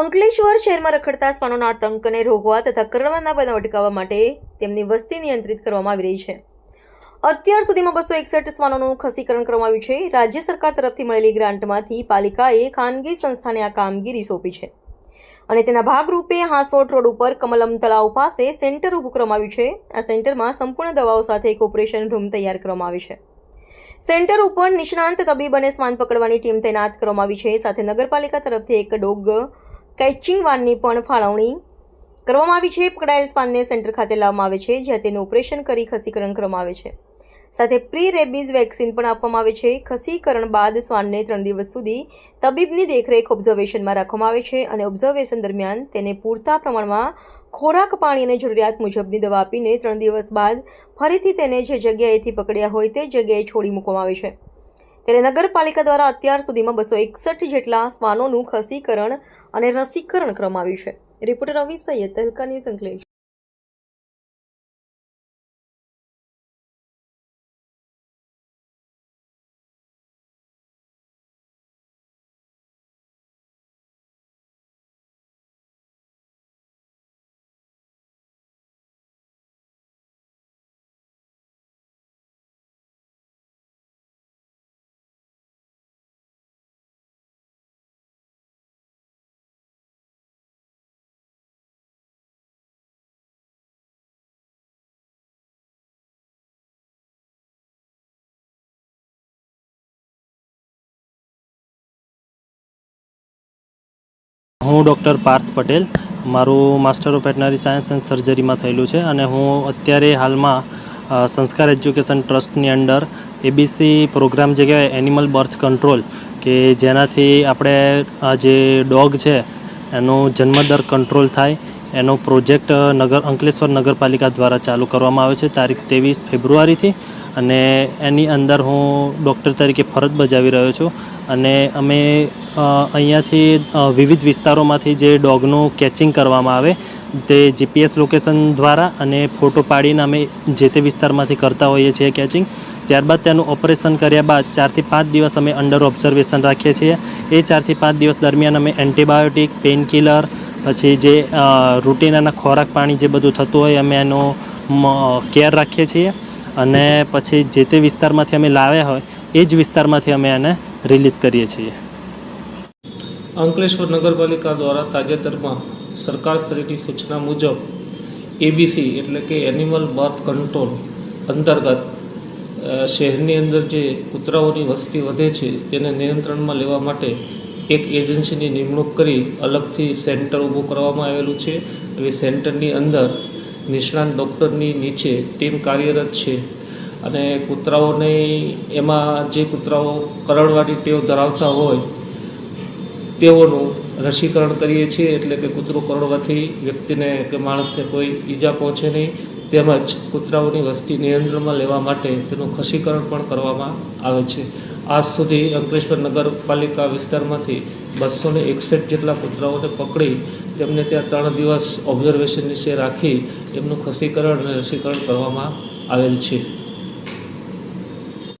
અંકલેશ્વર શહેરમાં રખડતા શ્વાનોના આતંકને રોકવા તથા કરડવાના બનાવ અટકાવવા માટે તેમની વસ્તી નિયંત્રિત કરવામાં આવી રહી છે. અત્યાર સુધીમાં બસો એકસઠ શ્વાનોનું ખસીકરણ કરવામાં આવ્યું છે. રાજ્ય સરકાર તરફથી મળેલી ગ્રાન્ટમાંથી પાલિકાએ ખાનગી સંસ્થાને આ કામગીરી સોંપી છે. અને તેના ભાગરૂપે હાંસોટ રોડ ઉપર કમલમ તળાવ પાસે સેન્ટર ઊભું કરવામાં આવ્યું છે. આ સેન્ટરમાં સંપૂર્ણ દવાઓ સાથે એક ઓપરેશન રૂમ તૈયાર કરવામાં આવી છે. સેન્ટર ઉપર નિષ્ણાંત તબીબ અને શ્વાન પકડવાની ટીમ તૈનાત કરવામાં આવી છે. સાથે નગરપાલિકા તરફથી એક ડોગ કેચિંગ વાનની પણ ફાળવણી કરવામાં આવી છે. પકડાયેલ શ્વાનને સેન્ટર ખાતે લાવવામાં આવે છે, જ્યાં તેનું ઓપરેશન કરી ખસીકરણ કરવામાં આવે છે. સાથે પ્રી રેબીઝ વેક્સિન પણ આપવામાં આવે છે. ખસીકરણ બાદ શ્વાનને ત્રણ દિવસ સુધી તબીબની દેખરેખ ઓબ્ઝર્વેશનમાં રાખવામાં આવે છે અને ઓબ્ઝર્વેશન દરમિયાન તેને પૂરતા પ્રમાણમાં ખોરાક, પાણી અને જરૂરિયાત મુજબની દવા આપીને ત્રણ દિવસ બાદ ફરીથી તેને જે જગ્યાએથી પકડ્યા હોય તે જગ્યાએ છોડી મૂકવામાં આવે છે. ત્યારે નગરપાલિકા દ્વારા અત્યાર સુધીમાં બસો એકસઠ જેટલા શ્વાનોનું ખસીકરણ અને રસીકરણ કરવામાં છે. રિપોર્ટર રવિ સૈયદ તહેલકા ન્યૂઝ અંકલેશ હું ડૉક્ટર પાર્થ પટેલ. મારું master of veterinary science and સર્જરીમાં થયેલું છે અને હું અત્યારે હાલમાં સંસ્કાર એજ્યુકેશન ટ્રસ્ટની અંડર એબીસી પ્રોગ્રામ જે કહેવાય એનિમલ બર્થ કંટ્રોલ કે જેનાથી આપણે જે ડોગ છે, એનો જન્મદર કંટ્રોલ થાય. એનો પ્રોજેક્ટ નગર, અંકલેશ્વર નગરપાલિકા દ્વારા ચાલુ કરવામાં આવ્યો છે. તારીખ ત્રેવીસ ફેબ્રુઆરીથી અને એની અંદર હું ડૉક્ટર તરીકે ફરજ બજાવી રહ્યો છું. અને અમે અહીંયાથી વિવિધ વિસ્તારોમાંથી જે ડોગનું કેચિંગ કરવામાં આવે, તે જીપીએસ લોકેશન દ્વારા અને ફોટો પાડીને અમે જે તે વિસ્તારમાંથી કરતા હોઈએ છીએ કેચિંગ. ત્યારબાદ તેનું ઓપરેશન કર્યા બાદ ચારથી પાંચ દિવસ અમે અંડર ઓબ્ઝર્વેશન રાખીએ છીએ. એ ચારથી પાંચ દિવસ દરમિયાન અમે એન્ટીબાયોટિક, પેઇનકિલર, પછી જે રૂટિનાના ખોરાક પાણી જે બધું થતું હોય અમે એનો કેર રાખીએ છીએ. અને પછી જે તે વિસ્તારમાંથી અમે લાવ્યા હોય, એ જ વિસ્તારમાંથી અમે એને રિલીઝ કરીએ છીએ. અંકલેશ્વર નગરપાલિકા દ્વારા તાજેતરમાં સરકાર સ્તરીની સૂચના મુજબ એબીસી એટલે કે એનિમલ બર્થ કંટ્રોલ અંતર્ગત શહેરની અંદર જે કૂતરાઓની વસ્તી વધે છે, તેને નિયંત્રણમાં લેવા માટે એક એજન્સીની નિમણૂક કરી અલગથી સેન્ટર ઊભું કરવામાં આવેલું છે. એ સેન્ટરની અંદર નિષ્ણાંત ડૉક્ટરની નીચે ટીમ કાર્યરત છે અને કૂતરાઓને એમાં જે કૂતરાઓ કરડવાની ટેવ ધરાવતા હોય, તેઓનું રસીકરણ કરીએ છીએ એટલે કે કૂતરું કરડવાથી વ્યક્તિને કે માણસને કોઈ ઈજા પહોંચે નહીં. તેમજ કૂતરાઓની વસ્તી નિયંત્રણમાં લેવા માટે તેનું ખસીકરણ પણ કરવામાં આવે છે. આજ સુધી અંકલેશ્વર નગરપાલિકા વિસ્તારમાંથી બસો એકસઠ જેટલા કૂતરાઓને પકડી તેમને ત્યાં ત્રણ દિવસ ઓબ્ઝર્વેશન નીચે રાખી એમનું ખસીકરણ અને રસીકરણ કરવામાં આવેલ છે.